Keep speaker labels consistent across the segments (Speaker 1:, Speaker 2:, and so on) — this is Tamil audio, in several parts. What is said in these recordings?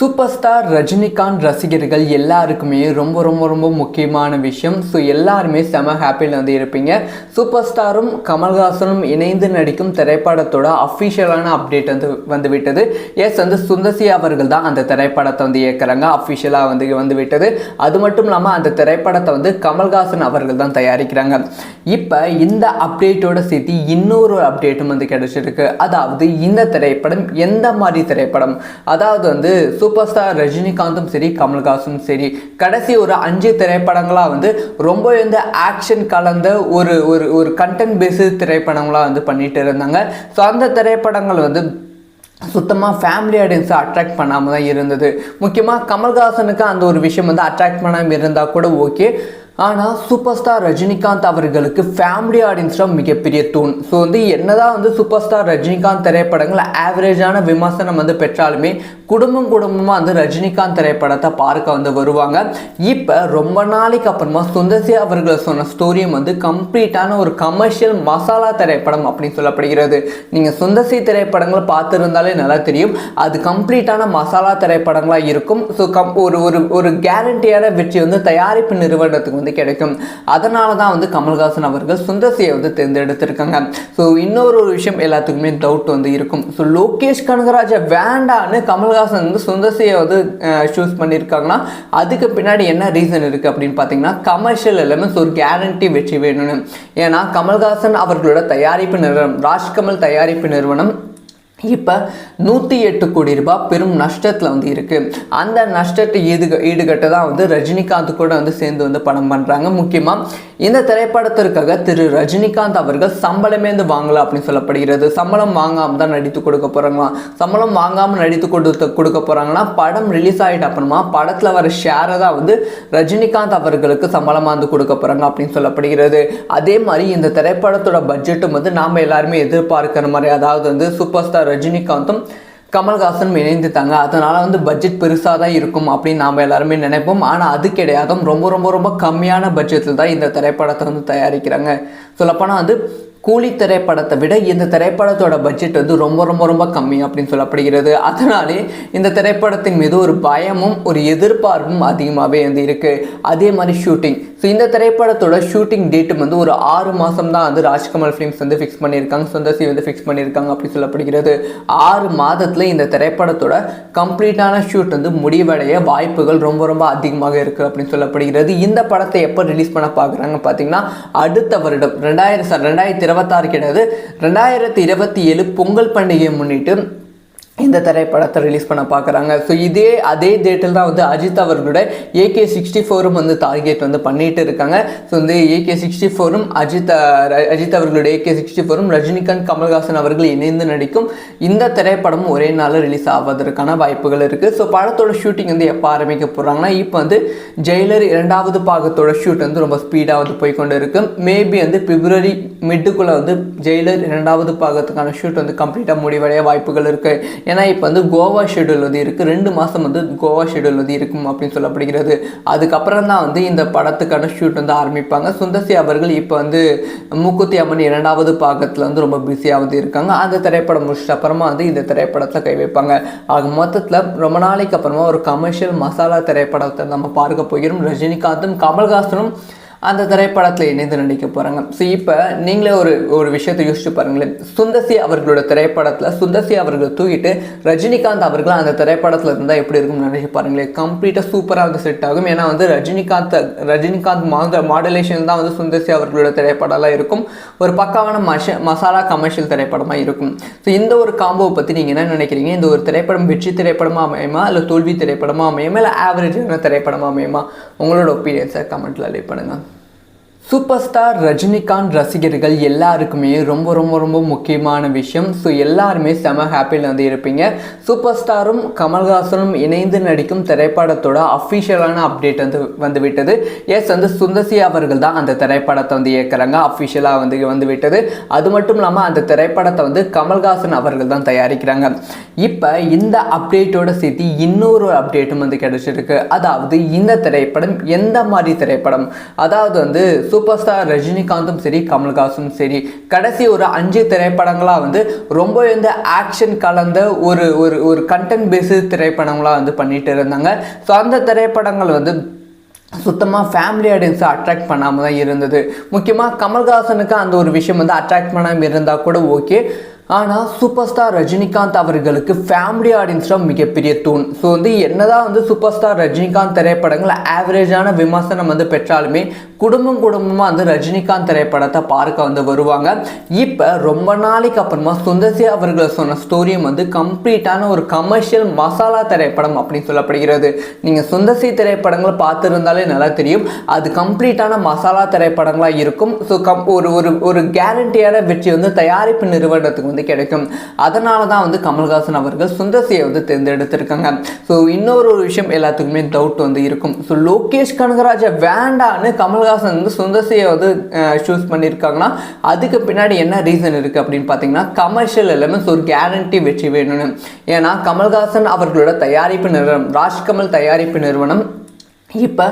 Speaker 1: சூப்பர் ஸ்டார் ரஜினிகாந்த் ரசிகர்கள் எல்லாருக்குமே ரொம்ப ரொம்ப ரொம்ப முக்கியமான விஷயம். ஸோ எல்லாருமே செம ஹாப்பியில் வந்து இருப்பீங்க. சூப்பர் ஸ்டாரும் கமல்ஹாசனும் இணைந்து நடிக்கும் திரைப்படத்தோட அஃபிஷியலான அப்டேட் வந்து வந்து விட்டது எஸ் வந்து சுந்தசி அவர்கள் தான் அந்த திரைப்படத்தை வந்து இயக்குறாங்க. அஃபிஷியலாக வந்து வந்து விட்டது அது மட்டும் இல்லாமல் அந்த திரைப்படத்தை வந்து கமல்ஹாசன் அவர்கள் தான் தயாரிக்கிறாங்க. இப்போ இந்த அப்டேட்டோட சேர்த்து இன்னொரு அப்டேட்டும் வந்து கிடைச்சிருக்கு. அதாவது இந்த திரைப்படம் எந்த மாதிரி திரைப்படம்? அதாவது வந்து சூப்பர் சூப்பர் ஸ்டார் ரஜினிகாந்தும் சரி கமல்ஹாசனும் சரி கடைசி ஒரு அஞ்சு திரைப்படங்களாக வந்து ரொம்ப இந்த ஆக்ஷன் கலந்த ஒரு ஒரு ஒரு கண்டென்ட் பேஸு திரைப்படங்களாக வந்து பண்ணிட்டு இருந்தாங்க. ஸோ அந்த திரைப்படங்கள் வந்து சுத்தமாக ஃபேமிலி ஆடியன்ஸை அட்ராக்ட் பண்ணாமல் தான் இருந்தது. முக்கியமாக கமல்ஹாசனுக்கு அந்த ஒரு விஷயம் வந்து அட்ராக்ட் பண்ணாமல் இருந்தால் கூட ஓகே ஆனால் சூப்பர் ஸ்டார் ரஜினிகாந்த் அவர்களுக்கு ஃபேமிலி ஆடியன்ஸில் மிகப்பெரிய தூண். ஸோ வந்து என்னதான் வந்து சூப்பர் ஸ்டார் ரஜினிகாந்த் திரைப்படங்கள் ஆவரேஜான விமர்சனம் வந்து பெற்றாலுமே குடும்பம் குடும்பமாக வந்து ரஜினிகாந்த் திரைப்படத்தை பார்க்க வந்து வருவாங்க. இப்போ ரொம்ப நாளைக்கு அப்புறமா சுந்தர்சி அவர்கள் சொன்ன ஸ்டோரியும் வந்து கம்ப்ளீட்டான ஒரு கமர்ஷியல் மசாலா திரைப்படம் அப்படின்னு சொல்லப்படுகிறது. நீங்கள் சுந்தர்சி திரைப்படங்களை பார்த்துருந்தாலே நல்லா தெரியும். அது கம்ப்ளீட்டான மசாலா திரைப்படங்களாக இருக்கும். ஸோ கம் ஒரு ஒரு ஒரு கேரண்டியான வெற்றி வந்து தயாரிப்பு நிறுவனத்துக்கு வந்து கிடைக்கும். அதனால தான் வந்து கமல்ஹாசன் அவர்கள் சுந்தர்சியை வந்து தேர்ந்தெடுத்திருக்காங்க. ஸோ இன்னொரு ஒரு விஷயம் எல்லாத்துக்குமே டவுட் வந்து இருக்கும். ஸோ லோகேஷ் கனகராஜை வேண்டான்னு கமல்ஹாசன் வந்து சுந்தர்சியை வந்து சூஸ் பண்ணியிருக்காங்கன்னா அதுக்கு பின்னாடி என்ன ரீசன் இருக்குது அப்படின்னு பார்த்தீங்கன்னா கமர்ஷியல் எலமெண்ட்ஸ் ஒரு கேரண்டி வெற்றி வேணும்னு. ஏன்னா கமல்ஹாசன் அவர்களோட தயாரிப்பு நிறுவனம் ராஜ்கமல் தயாரிப்பு நிறுவனம் இப்போ நூற்றி எட்டு கோடி ரூபாய் பெரும் நஷ்டத்தில் வந்து இருக்குது அந்த நஷ்டத்தை ஈடு ஈடுகட்ட தான் வந்து ரஜினிகாந்த் கூட வந்து சேர்ந்து வந்து படம் பண்ணுறாங்க முக்கியமாக இந்த திரைப்படத்திற்காக திரு ரஜினிகாந்த் அவர்கள் சம்பளமே வந்து வாங்கலாம் அப்படின்னு சொல்லப்படுகிறது. சம்பளம் வாங்காமல் தான் நடித்து கொடுக்க போகிறாங்களாம் சம்பளம் வாங்காமல் நடித்து கொடுத்து கொடுக்க போகிறாங்கன்னா படம் ரிலீஸ் ஆகிட்ட அப்புறமா படத்தில் வர ஷேரை தான் வந்து ரஜினிகாந்த் அவர்களுக்கு சம்பளமாக வந்து கொடுக்க போகிறாங்க அப்படின்னு சொல்லப்படுகிறது. அதே மாதிரி இந்த திரைப்படத்தோட பட்ஜெட்டும் வந்து நாம் எல்லாருமே எதிர்பார்க்கிற மாதிரி அதாவது வந்து சூப்பர் ஸ்டார் ரஜினிகாந்தும் கமல்ஹாசனும் இணைந்துட்டாங்க. அதனால் வந்து பட்ஜெட் பெருசாக தான் இருக்கும் அப்படின்னு நாம் எல்லாருமே நினைப்போம். ஆனால் அது கிடையாது ரொம்ப ரொம்ப ரொம்ப கம்மியான பட்ஜெட்டில் தான் இந்த திரைப்படத்தை வந்து தயாரிக்கிறாங்க. சொல்லப்போனால் வந்து கூலி திரைப்படத்தை விட இந்த திரைப்படத்தோட பட்ஜெட் வந்து ரொம்ப ரொம்ப ரொம்ப கம்மி அப்படின்னு சொல்லப்படுகிறது. அதனாலே இந்த திரைப்படத்தின் மீது ஒரு பயமும் ஒரு எதிர்பார்ப்பும் அதிகமாகவே வந்து இருக்குது அதே மாதிரி ஷூட்டிங் ஸோ இந்த திரைப்படத்தோட ஷூட்டிங் டேட்டும் வந்து ஒரு ஆறு மாதம் தான் வந்து ராஜ்கமல் ஃபிலிம்ஸ் வந்து ஃபிக்ஸ் பண்ணியிருக்காங்க. சுந்தர்சி வந்து ஃபிக்ஸ் பண்ணியிருக்காங்க அப்படின்னு சொல்லப்படுகிறது. ஆறு மாதத்தில் இந்த திரைப்படத்தோட கம்ப்ளீட்டான ஷூட் வந்து முடிவடைய வாய்ப்புகள் ரொம்ப ரொம்ப அதிகமாக இருக்குது அப்படின்னு சொல்லப்படுகிறது. இந்த படத்தை எப்போ ரிலீஸ் பண்ண பார்க்குறாங்க பார்த்தீங்கன்னா அடுத்த வருடம் ரெண்டாயிரம் ரெண்டாயிரத்தி இருபத்தாறு கிடையாது ரெண்டாயிரத்தி இருபத்தி ஏழு பொங்கல் பண்டிகையை முன்னிட்டு இந்த திரைப்படத்தை ரிலீஸ் பண்ண பார்க்குறாங்க. ஸோ இதே அதே டேட்டில் தான் வந்து அஜித் அவர்களோட ஏகே சிக்ஸ்டி ஃபோரும் வந்து டார்கெட் வந்து பண்ணிட்டு இருக்காங்க. ஸோ வந்து ஏகே சிக்ஸ்டி ஃபோரும் அஜித் அஜித் அவர்களோட ஏகே சிக்ஸ்டி ஃபோரும் ரஜினிகாந்த் கமல்ஹாசன் அவர்கள் இணைந்து நடிக்கும் இந்த திரைப்படமும் ஒரே நாளில் ரிலீஸ் ஆவதற்கான வாய்ப்புகள் இருக்குது ஸோ படத்தோட ஷூட்டிங் வந்து எப்போ ஆரம்பிக்க போகிறாங்கன்னா இப்போ வந்து ஜெயிலர் இரண்டாவது பாகத்தோட ஷூட் வந்து ரொம்ப ஸ்பீடாக வந்து போய்க்கொண்டு இருக்கு மேபி வந்து பிப்ரவரி மிட்டுக்குள்ளே வந்து ஜெயிலர் இரண்டாவது பாகத்துக்கான ஷூட் வந்து கம்ப்ளீட்டாக முடிவடைய வாய்ப்புகள் இருக்குது ஏன்னா இப்போ வந்து கோவா ஷெடியூல் வந்து இருக்குது ரெண்டு மாதம் வந்து கோவா ஷெடியூல் வந்து இருக்கும் அப்படின்னு சொல்லப்படுகிறது. அதுக்கப்புறம் தான் வந்து இந்த படத்துக்கான ஷூட் வந்து ஆரம்பிப்பாங்க. சுந்தர்சி அவர்கள் இப்போ வந்து மூக்குத்தி அம்மன் இரண்டாவது பாகத்தில் வந்து ரொம்ப பிஸியாக வந்து இருக்காங்க. அந்த திரைப்படம் முடிச்சிட்ட அப்புறமா வந்து இந்த திரைப்படத்தில் கை வைப்பாங்க. ஆக மொத்தத்தில் ரொம்ப நாளைக்கு அப்புறமா ஒரு கமர்ஷியல் மசாலா திரைப்படத்தை நம்ம பார்க்க போகிறோம். ரஜினிகாந்தும் கமல்ஹாசனும் அந்த திரைப்படத்தில் இணைந்து நடிக்க போகிறாங்க ஸோ இப்போ நீங்களே ஒரு ஒரு விஷயத்தை யோசிச்சு பாருங்களேன். சுந்தசி அவர்களோட திரைப்படத்தில் சுந்தசி அவர்கள் தூக்கிட்டு ரஜினிகாந்த் அவர்கள் அந்த திரைப்படத்தில் இருந்தால் எப்படி இருக்கும்னு நினைச்சு பாருங்களேன். கம்ப்ளீட்டாக சூப்பராக வந்து செட் ஆகும். ஏன்னா வந்து ரஜினிகாந்த் ரஜினிகாந்த் மாத மாடலேஷன் தான் வந்து சுந்தசி அவர்களோட திரைப்படம்லாம் இருக்கும். ஒரு பக்காவான மஷ மசாலா கமர்ஷியல் திரைப்படமாக இருக்கும். ஸோ இந்த ஒரு காம்போவை பற்றி நீங்கள் என்ன நினைக்கிறீங்க? இந்த ஒரு திரைப்படம் வெற்றி திரைப்படமாக அமையுமா? இல்லை தோல்வி திரைப்படமாக அமையுமா? இல்லை ஆவரேஜான திரைப்படமாக அமையுமா? உங்களோட ஒப்பீனியன்ஸை கமெண்ட்டில் லீவ் பண்ணுங்கள் சூப்பர் ஸ்டார் ரஜினிகாந்த் ரசிகர்கள் எல்லாருக்குமே ரொம்ப ரொம்ப ரொம்ப முக்கியமான விஷயம். ஸோ எல்லாருமே செம ஹாப்பியில் வந்து இருப்பீங்க. சூப்பர் ஸ்டாரும் கமல்ஹாசனும் இணைந்து நடிக்கும் திரைப்படத்தோட அஃபிஷியலான அப்டேட் வந்து வந்து விட்டது எஸ் வந்து சுந்தசி அவர்கள் தான் அந்த திரைப்படத்தை வந்து இயக்குறாங்க. அஃபிஷியலாக வந்து வந்து விட்டது அது மட்டும் இல்லாமல் அந்த திரைப்படத்தை வந்து கமல்ஹாசன் அவர்கள் தான் தயாரிக்கிறாங்க. இப்போ இந்த அப்டேட்டோட சேர்த்து இன்னொரு அப்டேட்டும் வந்து கிடைச்சிருக்கு. அதாவது இந்த திரைப்படம் எந்த மாதிரி திரைப்படம்? அதாவது வந்து சூப்பர் ஸ்டார் ரஜினிகாந்தும் சரி கமல்ஹாசும் சரி கடைசி ஒரு அஞ்சு திரைப்படங்களாக வந்து ரொம்ப இந்த ஆக்ஷன் கலந்த ஒரு ஒரு ஒரு கண்டென்ட் பேஸ்டு திரைப்படங்களாக வந்து பண்ணிட்டு இருந்தாங்க. ஸோ அந்த திரைப்படங்கள் வந்து சுத்தமாக ஃபேமிலி ஆடியன்ஸை அட்ராக்ட் பண்ணாமல் தான் இருந்தது. முக்கியமாக கமல்ஹாசனுக்கு அந்த ஒரு விஷயம் வந்து அட்ராக்ட் பண்ணாமல் இருந்தால் கூட ஓகே ஆனால் சூப்பர் ஸ்டார் ரஜினிகாந்த் அவர்களுக்கு ஃபேமிலி ஆடியன்ஸில் மிகப்பெரிய தூண். ஸோ வந்து என்னதான் வந்து சூப்பர் ஸ்டார் ரஜினிகாந்த் திரைப்படங்கள் ஆவரேஜான விமர்சனம் வந்து பெற்றாலுமே குடும்பம் குடும்பமாக வந்து ரஜினிகாந்த் திரைப்படத்தை பார்க்க வந்து வருவாங்க. இப்போ ரொம்ப நாளைக்கு அப்புறமா சுந்தர்சி அவர்கள் சொன்ன ஸ்டோரியும் வந்து கம்ப்ளீட்டான ஒரு கமர்ஷியல் மசாலா திரைப்படம் அப்படின்னு சொல்லப்படுகிறது. நீங்கள் சுந்தர்சி திரைப்படங்களை பார்த்துருந்தாலே நல்லா தெரியும். அது கம்ப்ளீட்டான மசாலா திரைப்படங்களாக இருக்கும். ஸோ கம் ஒரு ஒரு ஒரு கேரண்டியான வெற்றி வந்து தயாரிப்பு நிறுவனத்துக்கு வந்து கிடைக்கும். அதனால தான் வந்து கமல்ஹாசன் அவர்கள் சுந்தர்சியை வந்து தேர்ந்தெடுத்திருக்காங்க. ஸோ இன்னொரு ஒரு விஷயம் எல்லாத்துக்குமே டவுட் வந்து இருக்கும். ஸோ லோகேஷ் கனகராஜை வேண்டான்னு கமல்ஹாசன் வந்து சுந்தர்சியை வந்து சூஸ் பண்ணியிருக்காங்கன்னா அதுக்கு பின்னாடி என்ன ரீசன் இருக்குது அப்படின்னு பார்த்தீங்கன்னா கமர்ஷியல் எலமெண்ட்ஸ் ஒரு கேரண்டி வெற்றி வேணும்னு. ஏன்னா கமல்ஹாசன் அவர்களோட தயாரிப்பு நிறுவனம் ராஜ்கமல் தயாரிப்பு நிறுவனம் இப்போ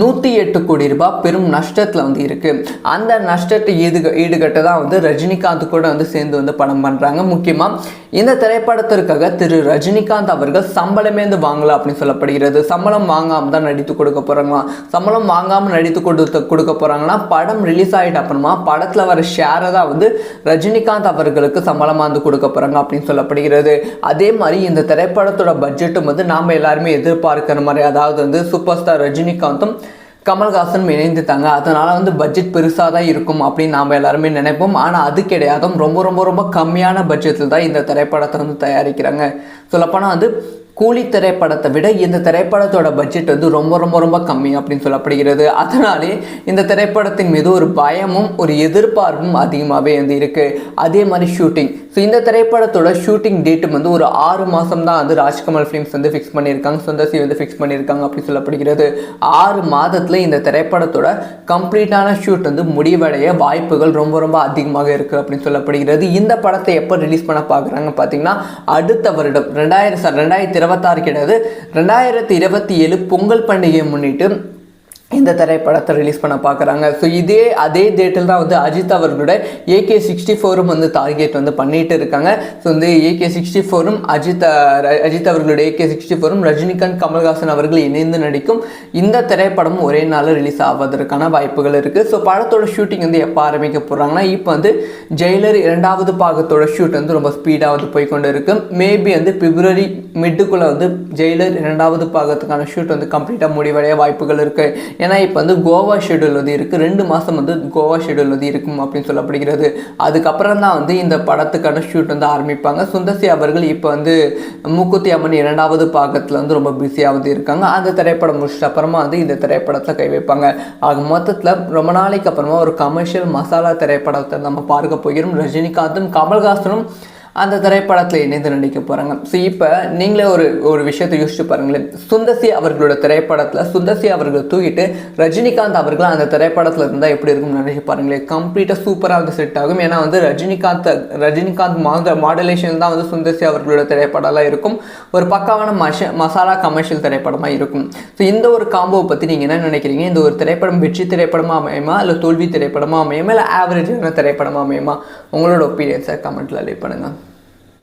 Speaker 1: நூற்றி எட்டு கோடி ரூபாய் பெரும் நஷ்டத்தில் வந்து இருக்குது அந்த நஷ்டத்தை ஈடு ஈடுகட்ட தான் வந்து ரஜினிகாந்த் கூட வந்து சேர்ந்து வந்து படம் பண்ணுறாங்க முக்கியமாக இந்த திரைப்படத்திற்காக திரு ரஜினிகாந்த் அவர்கள் சம்பளமே வந்து வாங்கலாம் அப்படின்னு சொல்லப்படுகிறது. சம்பளம் வாங்காமல் தான் நடித்து கொடுக்க போகிறாங்களாம் சம்பளம் வாங்காமல் நடித்து கொடுத்து கொடுக்க போகிறாங்கன்னா படம் ரிலீஸ் ஆகிட்ட அப்புறமா படத்தில் வர ஷேரை தான் வந்து ரஜினிகாந்த் அவர்களுக்கு சம்பளமாக வந்து கொடுக்க போகிறாங்க அப்படின்னு சொல்லப்படுகிறது. அதே மாதிரி இந்த திரைப்படத்தோட பட்ஜெட்டும் வந்து நாம் எல்லாருமே எதிர்பார்க்கிற மாதிரி அதாவது வந்து சூப்பர் ஸ்டார் ரஜினிகாந்தும் கமல்ஹாசனும் இணைந்துட்டாங்க. அதனால் வந்து பட்ஜெட் பெருசாக தான் இருக்கும் அப்படின்னு நாம் எல்லாருமே நினைப்போம். ஆனால் அது கிடையாது ரொம்ப ரொம்ப ரொம்ப கம்மியான பட்ஜெட்டில் தான் இந்த திரைப்படத்தை வந்து தயாரிக்கிறாங்க. சொல்லப்போனால் வந்து கூலி திரைப்படத்தை விட இந்த திரைப்படத்தோட பட்ஜெட் வந்து ரொம்ப ரொம்ப ரொம்ப கம்மி அப்படின்னு சொல்லப்படுகிறது. அதனாலே இந்த திரைப்படத்தின் மீது ஒரு பயமும் ஒரு எதிர்பார்ப்பும் அதிகமாகவே வந்து இருக்குது அதே மாதிரி ஷூட்டிங் ஸோ இந்த திரைப்படத்தோட ஷூட்டிங் டேட்டும் வந்து ஒரு ஆறு மாதம் தான் வந்து ராஜ்கமல் ஃபிலிம்ஸ் வந்து ஃபிக்ஸ் பண்ணியிருக்காங்க. சுந்தர்சி வந்து ஃபிக்ஸ் பண்ணியிருக்காங்க அப்படின்னு சொல்லப்படுகிறது. ஆறு மாதத்தில் இந்த திரைப்படத்தோட கம்ப்ளீட்டான ஷூட் வந்து முடிவடைய வாய்ப்புகள் ரொம்ப ரொம்ப அதிகமாக இருக்குது அப்படின்னு சொல்லப்படுகிறது. இந்த படத்தை எப்போ ரிலீஸ் பண்ண பார்க்குறாங்க பார்த்தீங்கன்னா அடுத்த வருடம் ரெண்டாயிரம் ரெண்டாயிரத்தி இருபத்தாறு கிடையாது ரெண்டாயிரத்தி இருபத்தி ஏழு பொங்கல் பண்டிகையை முன்னிட்டு இந்த திரைப்படத்தை ரிலீஸ் பண்ண பார்க்குறாங்க. ஸோ இதே அதே டேட்டில் தான் வந்து அஜித் அவர்களோட ஏகே சிக்ஸ்டி ஃபோரும் வந்து டார்கெட் வந்து பண்ணிட்டு இருக்காங்க. ஸோ வந்து ஏகே சிக்ஸ்டி ஃபோரும் அஜித் அஜித் அவர்களோட ஏகே சிக்ஸ்டி ஃபோரும் ரஜினிகாந்த் கமல்ஹாசன் அவர்கள் இணைந்து நடிக்கும் இந்த திரைப்படமும் ஒரே நாளில் ரிலீஸ் ஆவதற்கான வாய்ப்புகள் இருக்குது ஸோ படத்தோட ஷூட்டிங் வந்து எப்போ ஆரம்பிக்க போகிறாங்கன்னா இப்போ வந்து ஜெயிலர் இரண்டாவது பாகத்தோட ஷூட் வந்து ரொம்ப ஸ்பீடாக வந்து போய்கொண்டு இருக்கு. மேபி வந்து பிப்ரவரி மிட்டுக்குள்ளே வந்து ஜெயிலர் இரண்டாவது பாகத்துக்கான ஷூட் வந்து கம்ப்ளீட்டாக முடிவடைய வாய்ப்புகள் இருக்குது ஏன்னா இப்போ வந்து கோவா ஷெடியூல் வந்து இருக்குது ரெண்டு மாதம் வந்து கோவா ஷெடியூல் வந்து இருக்கும் அப்படின்னு சொல்லப்படுகிறது. அதுக்கப்புறம் தான் வந்து இந்த படத்துக்கான ஷூட் வந்து ஆரம்பிப்பாங்க. சுந்தசி அவர்கள் இப்போ வந்து மூக்குத்தி அம்மன் இரண்டாவது பாகத்தில் வந்து ரொம்ப பிஸியாக வந்து இருக்காங்க. அந்த திரைப்படம் முடிச்சிட்ட அப்புறமா வந்து இந்த திரைப்படத்தில் கை வைப்பாங்க. ஆக மொத்தத்தில் ரொம்ப நாளைக்கு அப்புறமா ஒரு கமர்ஷியல் மசாலா திரைப்படத்தை நம்ம பார்க்க போகிறோம். ரஜினிகாந்தும் கமல்ஹாசனும் அந்த திரைப்படத்தில் இணைந்து நடிக்க போகிறாங்க ஸோ இப்போ நீங்களே ஒரு ஒரு விஷயத்தை யோசிச்சு பாருங்களேன். சுந்தசி அவர்களோட திரைப்படத்தில் சுந்தர்சி அவர்கள் தூக்கிட்டு ரஜினிகாந்த் அவர்கள் அந்த திரைப்படத்தில் இருந்தால் எப்படி இருக்கும்னு நினைச்சு பாருங்களேன். கம்ப்ளீட்டாக சூப்பராக வந்து செட் ஆகும். ஏன்னா வந்து ரஜினிகாந்த் ரஜினிகாந்த் மாத மாடலேஷன் தான் வந்து சுந்தர்சி அவர்களோட திரைப்படம்லாம் இருக்கும். ஒரு பக்காவான மஷ மசாலா கமர்ஷியல் திரைப்படமாக இருக்கும். ஸோ இந்த ஒரு காம்போவை பற்றி நீங்கள் என்ன நினைக்கிறீங்க? இந்த ஒரு திரைப்படம் வெற்றி திரைப்படமாக அமையுமா? இல்லை தோல்வி திரைப்படமாக அமையுமா? இல்லை ஆவரேஜான திரைப்படமாக அமையுமா? உங்களோட ஒப்பீனியன்ஸை கமெண்ட்டில் லீவ் பண்ணுங்கள்